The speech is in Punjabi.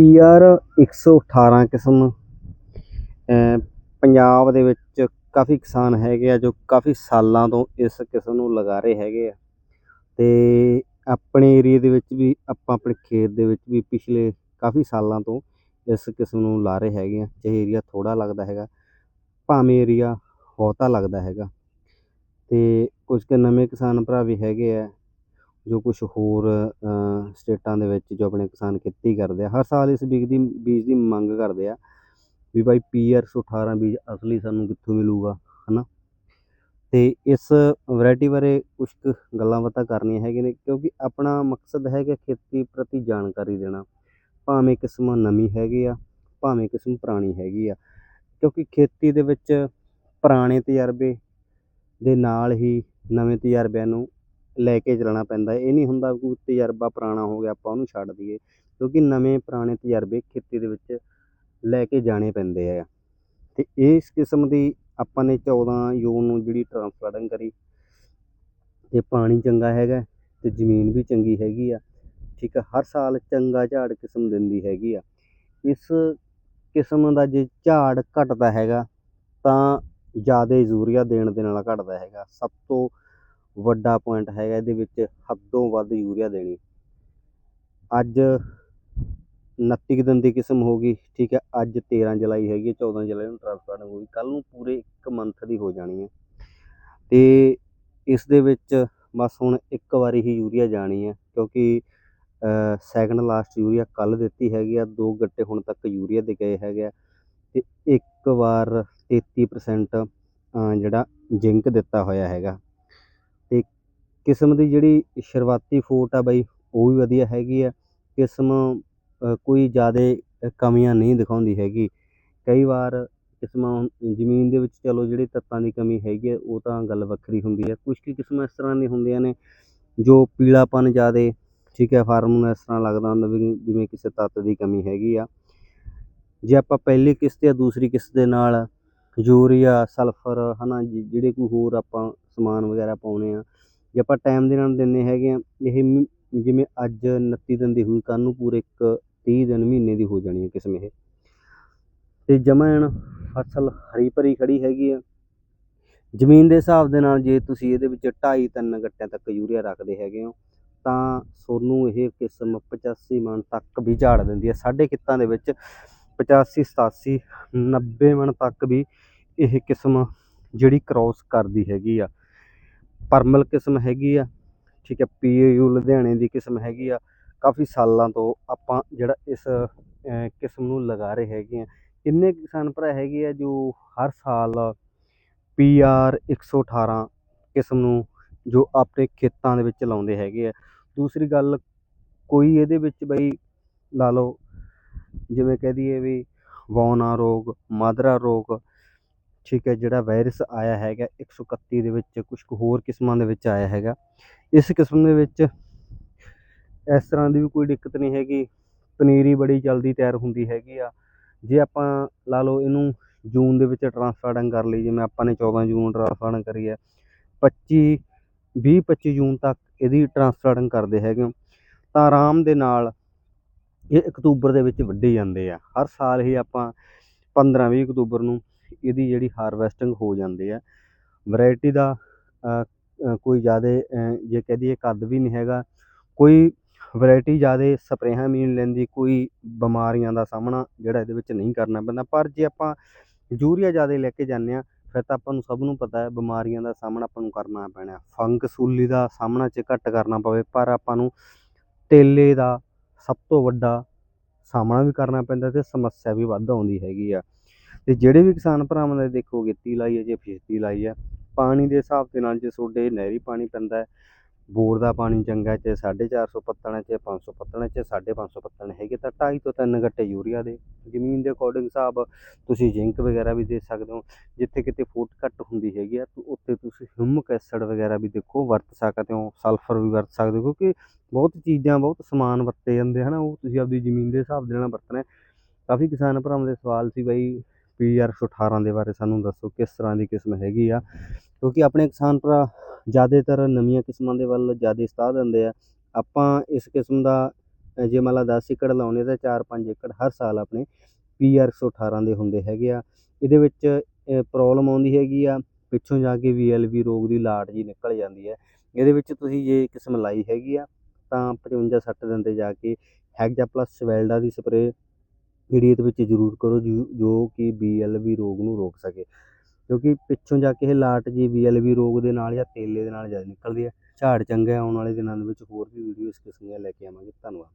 ਪੀਆਰ 118 ਕਿਸਮ ਪੰਜਾਬ ਦੇ ਵਿੱਚ ਕਾਫੀ ਕਿਸਾਨ ਹੈਗੇ ਆ ਜੋ ਕਾਫੀ ਸਾਲਾਂ ਤੋਂ ਇਸ ਕਿਸਮ ਨੂੰ ਲਗਾ ਰਹੇ ਹੈਗੇ ਆ। ਤੇ ਆਪਣੇ ਏਰੀਏ ਦੇ ਵਿੱਚ ਵੀ, ਆਪਾਂ ਆਪਣੇ ਖੇਤ ਦੇ ਵਿੱਚ ਵੀ ਪਿਛਲੇ ਕਾਫੀ ਸਾਲਾਂ ਤੋਂ ਇਸ ਕਿਸਮ ਨੂੰ ਲਾ ਰਹੇ ਹੈਗੇ ਆ। ਚਾਹੇ ਏਰੀਆ ਥੋੜਾ ਲੱਗਦਾ ਹੈਗਾ, ਭਾਵੇਂ ਏਰੀਆ ਬਹੁਤਾ ਲੱਗਦਾ ਹੈਗਾ। ਤੇ ਕੁਝ ਕੁ ਨਵੇਂ ਕਿਸਾਨ ਭਰਾ ਵੀ ਹੈਗੇ ਆ ਜੋ ਕੁਝ ਹੋਰ ਸਟੇਟਾਂ ਦੇ ਵਿੱਚ ਜੋ ਆਪਣੇ ਕਿਸਾਨ ਖੇਤੀ ਕਰਦੇ ਆ, ਹਰ ਸਾਲ ਇਸ ਬੀਜ ਦੀ ਬੀਜ ਦੀ ਮੰਗ ਕਰਦੇ ਆ ਵੀ ਬਾਈ ਪੀਆਰ 118 ਬੀਜ ਅਸਲੀ ਸਾਨੂੰ ਕਿੱਥੋਂ ਮਿਲੂਗਾ, ਹਨਾ? ਤੇ ਇਸ ਵੈਰਾਈਟੀ ਬਾਰੇ ਕੁਝ ਕੁ ਗੱਲਾਂ ਬਾਤਾਂ ਕਰਨੀਆਂ ਹੈਗੀਆਂ ਨੇ, ਕਿਉਂਕਿ ਆਪਣਾ ਮਕਸਦ ਹੈਗਾ ਖੇਤੀ ਪ੍ਰਤੀ ਜਾਣਕਾਰੀ ਦੇਣਾ। ਭਾਵੇਂ ਕਿਸਮ ਨਵੀਂ ਹੈਗੀ ਆ, ਭਾਵੇਂ ਕਿਸਮ ਪੁਰਾਣੀ ਹੈਗੀ ਆ, ਕਿਉਂਕਿ ਖੇਤੀ ਦੇ ਵਿੱਚ ਪੁਰਾਣੇ ਤਜਰਬੇ ਦੇ ਨਾਲ ਹੀ ਨਵੇਂ ਤਜਰਬਿਆਂ ਨੂੰ ਲੈ ਕੇ ਚੱਲਣਾ ਪੈਂਦਾ ਇਹ ਨਹੀਂ ਹੁੰਦਾ ਕੋਈ ਤਜਰਬਾ ਪੁਰਾਣਾ ਹੋ ਗਿਆ, ਆਪਾਂ ਉਹਨੂੰ ਛੱਡ ਦਈਏ। ਕਿਉਂਕਿ ਨਵੇਂ ਪੁਰਾਣੇ ਤਜਰਬੇ ਖੇਤੀ ਦੇ ਵਿੱਚ ਲੈ ਕੇ ਜਾਣੇ ਪੈਂਦੇ ਆ। ਤੇ ਇਸ ਕਿਸਮ ਦੀ ਆਪਾਂ ਨੇ 14 ਜੂਨ ਨੂੰ ਜਿਹੜੀ ਟ੍ਰਾਂਸਪਲਾਂਟਿੰਗ ਕਰੀ, ਤੇ ਪਾਣੀ ਚੰਗਾ ਹੈਗਾ ਤੇ ਜ਼ਮੀਨ ਵੀ ਚੰਗੀ ਹੈਗੀ ਆ। ਠੀਕ ਆ, ਹਰ ਸਾਲ ਚੰਗਾ ਝਾੜ ਕਿਸਮ ਦਿੰਦੀ ਹੈਗੀ ਆ। ਇਸ ਕਿਸਮ ਦਾ ਜੇ ਝਾੜ ਘਟਦਾ ਹੈਗਾ, ਤਾਂ ਜ਼ਿਆਦਾ ਯੂਰੀਆ ਦੇਣ ਦੇ ਨਾਲ ਘਟਦਾ ਹੈਗਾ। ਸਭ ਤੋਂ ਵੱਡਾ ਪੁਆਇੰਟ ਹੈਗਾ ਇਹਦੇ ਵਿੱਚ ਹੱਦੋਂ ਵੱਧ ਯੂਰੀਆ ਦੇਣੀ। ਅੱਜ 29 ਕੁ ਦਿਨ ਦੀ ਕਿਸਮ ਹੋ ਗਈ, ਠੀਕ ਹੈ, ਅੱਜ 13 ਜੁਲਾਈ ਹੈਗੀ ਹੈ 14 ਜੁਲਾਈ ਨੂੰ ਟ੍ਰਾਂਸਪਲਾਂਟ ਹੋ ਗਈ। ਕੱਲ ਨੂੰ ਪੂਰੇ 1 ਮੰਥ ਦੀ ਹੋ ਜਾਣੀ ਹੈ। ਤੇ ਇਸ ਦੇ ਵਿੱਚ ਬਸ ਹੁਣ ਇੱਕ ਵਾਰੀ ਹੀ ਯੂਰੀਆ ਜਾਣੀ ਹੈ, ਕਿਉਂਕਿ ਸੈਕੰਡ ਲਾਸਟ ਯੂਰੀਆ ਕੱਲ ਦਿੱਤੀ ਹੈਗੀ ਆ, ਦੋ ਗੱਟੇ ਹੁਣ ਤੱਕ ਯੂਰੀਆ ਦੇ ਗਏ ਹੈਗੇ ਆ। ਤੇ ਇੱਕ ਵਾਰ 33% ਜਿਹੜਾ ਜ਼ਿੰਕ ਦਿੱਤਾ ਹੋਇਆ ਹੈਗਾ। ਕਿਸਮ ਦੀ ਜਿਹੜੀ ਸ਼ੁਰੂਆਤੀ ਫੋਟ ਆ ਬਾਈ, ਉਹ ਵੀ ਵਧੀਆ ਹੈਗੀ ਆ। ਕਿਸਮ ਕੋਈ ਜ਼ਿਆਦਾ ਕਮੀਆਂ ਨਹੀਂ ਦਿਖਾਉਂਦੀ ਹੈਗੀ। ਕਈ ਵਾਰ ਕਿਸਮਾਂ ਜ਼ਮੀਨ ਦੇ ਵਿੱਚ ਚਲੋ ਜਿਹੜੇ ਤੱਤਾਂ ਦੀ ਕਮੀ ਹੈਗੀ ਆ, ਉਹ ਤਾਂ ਗੱਲ ਵੱਖਰੀ ਹੁੰਦੀ ਹੈ ਕੁਝ ਕੁ ਕਿਸਮਾਂ ਇਸ ਤਰ੍ਹਾਂ ਦੀਆਂ ਹੁੰਦੀਆਂ ਨੇ ਜੋ ਪੀਲਾਪਨ ਜ਼ਿਆਦਾ, ਠੀਕ ਹੈ ਫਾਰਮ ਨੂੰ ਇਸ ਤਰ੍ਹਾਂ ਲੱਗਦਾ ਹੁੰਦਾ ਵੀ ਜਿਵੇਂ ਕਿਸੇ ਤੱਤ ਦੀ ਕਮੀ ਹੈਗੀ ਆ। ਜੇ ਆਪਾਂ ਪਹਿਲੀ ਕਿਸ਼ਤ ਜਾਂ ਦੂਸਰੀ ਕਿਸ਼ਤ ਦੇ ਨਾਲ ਯੂਰੀਆ, ਸਲਫਰ, ਹਨਾ, ਜਿ- ਜਿਹੜੇ ਕੋਈ ਹੋਰ ਆਪਾਂ ਸਮਾਨ ਵਗੈਰਾ ਪਾਉਨੇ ਆ ਜੇ ਆਪਾਂ ਟਾਈਮ ਦੇ ਨਾਲ ਦਿੰਨੇ ਹੈਗੇ ਆ, ਇਹ ਮ- ਜਿਵੇਂ ਅੱਜ 29 ਦਿਨ ਦੀ ਹੋਈ, ਕੱਲ੍ਹ ਨੂੰ ਪੂਰੇ ਇੱਕ 30 ਦਿਨ ਮਹੀਨੇ ਦੀ ਹੋ ਜਾਣੀ ਹੈ ਕਿਸਮ ਇਹ। ਤੇ ਜਮੈਣ ਫਸਲ ਹਰੀ ਭਰੀ ਖੜੀ ਹੈਗੀ ਆ। ਜ਼ਮੀਨ ਦੇ ਹਿਸਾਬ ਦੇ ਨਾਲ ਜੇ ਤੁਸੀਂ ਇਹਦੇ ਵਿੱਚ 2.5 3 ਗੱਟਿਆਂ ਤੱਕ ਯੂਰੀਆ ਰੱਖਦੇ ਹੈਗੇ ਹੋ, ਤਾਂ ਤੁਹਾਨੂੰ ਇਹ ਕਿਸਮ 85 ਮਣ ਤੱਕ ਵੀ ਝਾੜ ਦਿੰਦੀ ਹੈ। ਸਾਡੇ ਖੇਤਾਂ ਦੇ ਵਿੱਚ 85 87 90 ਮਣ ਤੱਕ ਵੀ ਇਹ ਕਿਸਮ ਜਿਹੜੀ ਕ੍ਰੋਸ ਕਰਦੀ ਹੈਗੀ ਆ। ਪਰਮਲ ਕਿਸਮ ਹੈਗੀ ਆ, ਠੀਕ ਹੈ, ਪੀਏਯੂ ਲੁਧਿਆਣੇ ਦੀ ਕਿਸਮ ਹੈਗੀ ਆ। ਕਾਫੀ ਸਾਲਾਂ ਤੋਂ ਆਪਾਂ ਜਿਹੜਾ ਇਸ ਕਿਸਮ ਨੂੰ ਲਗਾ ਰਹੇ ਹੈਗੇ ਆ। ਕਿੰਨੇ ਕਿਸਾਨ ਭਰਾ ਹੈਗੇ ਆ ਜੋ ਹਰ ਸਾਲ ਪੀਆਰ 118 ਕਿਸਮ ਨੂੰ ਜੋ ਆਪਣੇ ਖੇਤਾਂ ਦੇ ਵਿੱਚ ਲਾਉਂਦੇ ਹੈਗੇ ਆ। ਦੂਸਰੀ ਗੱਲ, ਕੋਈ ਇਹਦੇ ਵਿੱਚ ਬਈ ਲਾ ਲਓ, ਜਿਵੇਂ ਕਹਿ ਦਈਏ ਵੀ ਵੌਨਾ ਰੋਗ, ਮਾਦਰਾ ਰੋਗ ਠੀਕ ਹੈ, ਜਿਹੜਾ ਵਾਇਰਸ ਆਇਆ ਹੈਗਾ 131 ਦੇ ਵਿੱਚ ਕੁਝ ਕੁ ਹੋਰ ਕਿਸਮਾਂ ਦੇ ਵਿੱਚ ਆਇਆ ਹੈਗਾ। ਇਸ ਕਿਸਮ ਦੇ ਵਿੱਚ ਇਸ ਤਰ੍ਹਾਂ ਦੀ ਵੀ ਕੋਈ ਦਿੱਕਤ ਨਹੀਂ ਹੈਗੀ। ਪਨੀਰੀ ਬੜੀ ਜਲਦੀ ਤਿਆਰ ਹੁੰਦੀ ਹੈਗੀ ਆ। ਜੇ ਆਪਾਂ ਲਾ ਲਓ ਇਹਨੂੰ ਜੂਨ ਦੇ ਵਿੱਚ ਟ੍ਰਾਂਸਪਲਾਂਟਿੰਗ ਕਰ ਲਈ, ਜਿਵੇਂ ਆਪਾਂ ਨੇ 14 ਜੂਨ ਨੂੰ ਟ੍ਰਾਂਸਪਲਾਂਟਿੰਗ ਕਰੀ ਹੈ 25 20 25 ਜੂਨ ਤੱਕ ਇਹਦੀ ਟ੍ਰਾਂਸਪਲਾਂਟਿੰਗ ਕਰਦੇ ਹੈਗੇ ਹੋ, ਤਾਂ ਆਰਾਮ ਦੇ ਨਾਲ ਇਹ ਅਕਤੂਬਰ ਦੇ ਵਿੱਚ ਵੱਢੇ ਜਾਂਦੇ ਆ। ਹਰ ਸਾਲ ਹੀ ਆਪਾਂ 15 20 ਅਕਤੂਬਰ ਨੂੰ ਇਹਦੀ ਜਿਹੜੀ ਹਾਰਵੈਸਟਿੰਗ ਹੋ ਜਾਂਦੀ ਹੈ। ਵੈਰਾਈਟੀ ਦਾ ਕੋਈ ਜ਼ਿਆਦਾ ਜੇ ਕਹਿ ਦਈਏ ਕੱਦ ਵੀ ਨਹੀਂ ਹੈਗਾ, ਕੋਈ ਵੈਰਾਈਟੀ ਜ਼ਿਆਦਾ ਸਪਰੇਹਾਂ ਵੀ ਨਹੀਂ ਲੈਂਦੀ, ਕੋਈ ਬਿਮਾਰੀਆਂ ਦਾ ਸਾਹਮਣਾ ਜਿਹੜਾ ਇਹਦੇ ਵਿੱਚ ਨਹੀਂ ਕਰਨਾ ਪੈਂਦਾ। ਪਰ ਜੇ ਆਪਾਂ ਯੂਰੀਆ ਜ਼ਿਆਦਾ ਲੈ ਕੇ ਜਾਂਦੇ ਆ ਫਿਰ ਤਾਂ ਆਪਾਂ ਨੂੰ ਸਭ ਨੂੰ ਪਤਾ ਹੈ ਬਿਮਾਰੀਆਂ ਦਾ ਸਾਹਮਣਾ ਆਪਾਂ ਨੂੰ ਕਰਨਾ ਪੈਣਾ ਫੰਗਸੂਲੀ ਦਾ ਸਾਹਮਣਾ ਚ ਘੱਟ ਕਰਨਾ ਪਵੇ, ਪਰ ਆਪਾਂ ਨੂੰ ਤੇਲੇ ਦਾ ਸਭ ਤੋਂ ਵੱਡਾ ਸਾਹਮਣਾ ਵੀ ਕਰਨਾ ਪੈਂਦਾ ਤੇ ਸਮੱਸਿਆ ਵੀ ਵੱਧ ਆਉਂਦੀ ਹੈਗੀ ਆ। ਤੇ ਜਿਹੜੇ ਵੀ ਕਿਸਾਨ ਭਰਾਵਾਂ ਨੇ ਦੇਖੋ ਗੇਤੀ ਲਾਈ ਹੈ ਜੇ ਫੇਤੀ ਲਾਈ ਹੈ, ਪਾਣੀ ਦੇ ਹਿਸਾਬ ਦੇ ਨਾਲ ਜੇ ਤੁਹਾਡੇ ਨਹਿਰੀ ਪਾਣੀ ਪੈਂਦਾ ਬੋਰ ਦਾ ਪਾਣੀ ਚੰਗਾ ਚਾਹੇ 450 ਪੱਤਣ ਹੈ, ਚਾਹੇ 500 ਪੱਤਣ ਹੈ, ਚਾਹੇ 550 ਪੱਤਣ ਹੈਗੇ ਤਾਂ 2.5 ਤੋਂ 3 ਗੱਟੇ ਯੂਰੀਆ ਦੇ ਜ਼ਮੀਨ ਦੇ ਅਕੋਰਡਿੰਗ ਹਿਸਾਬ ਤੁਸੀਂ ਜ਼ਿੰਕ ਵਗੈਰਾ ਵੀ ਦੇ ਸਕਦੇ ਹੋ, ਜਿੱਥੇ ਕਿਤੇ ਫੁੱਟ ਘੱਟ ਹੁੰਦੀ ਹੈਗੀ ਆ ਉੱਥੇ ਤੁਸੀਂ ਹਿਊਮਿਕ ਐਸਿਡ ਵਗੈਰਾ ਵੀ ਦੇਖੋ ਵਰਤ ਸਕਦੇ ਹੋ, ਸਲਫਰ ਵੀ ਵਰਤ ਸਕਦੇ ਹੋ, ਕਿਉਂਕਿ ਬਹੁਤ ਚੀਜ਼ਾਂ, ਬਹੁਤ ਸਮਾਨ ਵਰਤੇ ਜਾਂਦੇ ਹਨ, ਉਹ ਤੁਸੀਂ ਆਪਦੀ ਜ਼ਮੀਨ ਦੇ ਹਿਸਾਬ ਦੇ ਨਾਲ ਵਰਤਣਾ ਕਾਫੀ ਕਿਸਾਨ ਭਰਾਵਾਂ ਦੇ ਸਵਾਲ ਸੀ ਬਈ ਪੀਆਰ 118 ਦੇ ਬਾਰੇ ਸਾਨੂੰ ਦੱਸੋ ਕਿਸ ਤਰ੍ਹਾਂ ਦੀ ਕਿਸਮ ਹੈਗੀ ਆ। ਕਿਉਂਕਿ ਆਪਣੇ ਕਿਸਾਨ ਭਰਾ ਜ਼ਿਆਦਾਤਰ ਨਵੀਆਂ ਕਿਸਮਾਂ ਦੇ ਵੱਲ ਜ਼ਿਆਦਾ ਸਤਾਹ ਦਿੰਦੇ ਆ। ਆਪਾਂ ਇਸ ਕਿਸਮ ਦਾ ਜੇ ਮੰਨ ਲਾ 10 ਏਕੜ ਲਾਉਣੇ ਤਾਂ 4-5 ਏਕੜ ਹਰ ਸਾਲ ਆਪਣੇ ਪੀਆਰ 118 ਦੇ ਹੁੰਦੇ ਹੈਗੇ ਆ। ਇਹਦੇ ਵਿੱਚ ਪ੍ਰੋਬਲਮ ਆਉਂਦੀ ਹੈਗੀ ਆ, ਪਿੱਛੋਂ ਜਾ ਕੇ ਵੀਐਲਬੀ ਰੋਗ ਦੀ ਲਾਟ ਜੀ ਨਿਕਲ ਜਾਂਦੀ ਹੈ ਇਹਦੇ ਵਿੱਚ ਤੁਸੀਂ ਜੇ ਕਿਸਮ ਲਾਈ ਹੈਗੀ ਆ ਤਾਂ 55-60 ਦਿਨ ਤੇ ਜਾ ਕੇ ਹੈਗਜਾ ਪਲੱਸ ਸਵੈਲਡਾ ਦੀ ਸਪਰੇ ਜਿਹੜੀ ਇਹਦੇ ਵਿੱਚ ਜ਼ਰੂਰ ਕਰੋ ਜੋ ਜੋ ਕਿ ਵੀਐਲਬੀ ਰੋਗ ਨੂੰ ਰੋਕ ਸਕੇ। ਕਿਉਂਕਿ ਪਿੱਛੋਂ ਜਾ ਕੇ ਇਹ ਲਾਟ ਜੀ ਵੀਐਲਬੀ ਰੋਗ ਦੇ ਨਾਲ ਜਾਂ ਤੇਲੇ ਦੇ ਨਾਲ ਜ਼ਿਆਦਾ ਨਿਕਲਦੀ ਹੈ। ਝਾੜ ਚੰਗਾ ਆਉਣ ਵਾਲੇ ਦਿਨਾਂ ਦੇ ਵਿੱਚ ਹੋਰ ਵੀ ਵੀਡੀਓ ਇਸ ਕਿਸਮ ਦੀਆਂ ਲੈ ਕੇ ਆਵਾਂਗੇ। ਧੰਨਵਾਦ।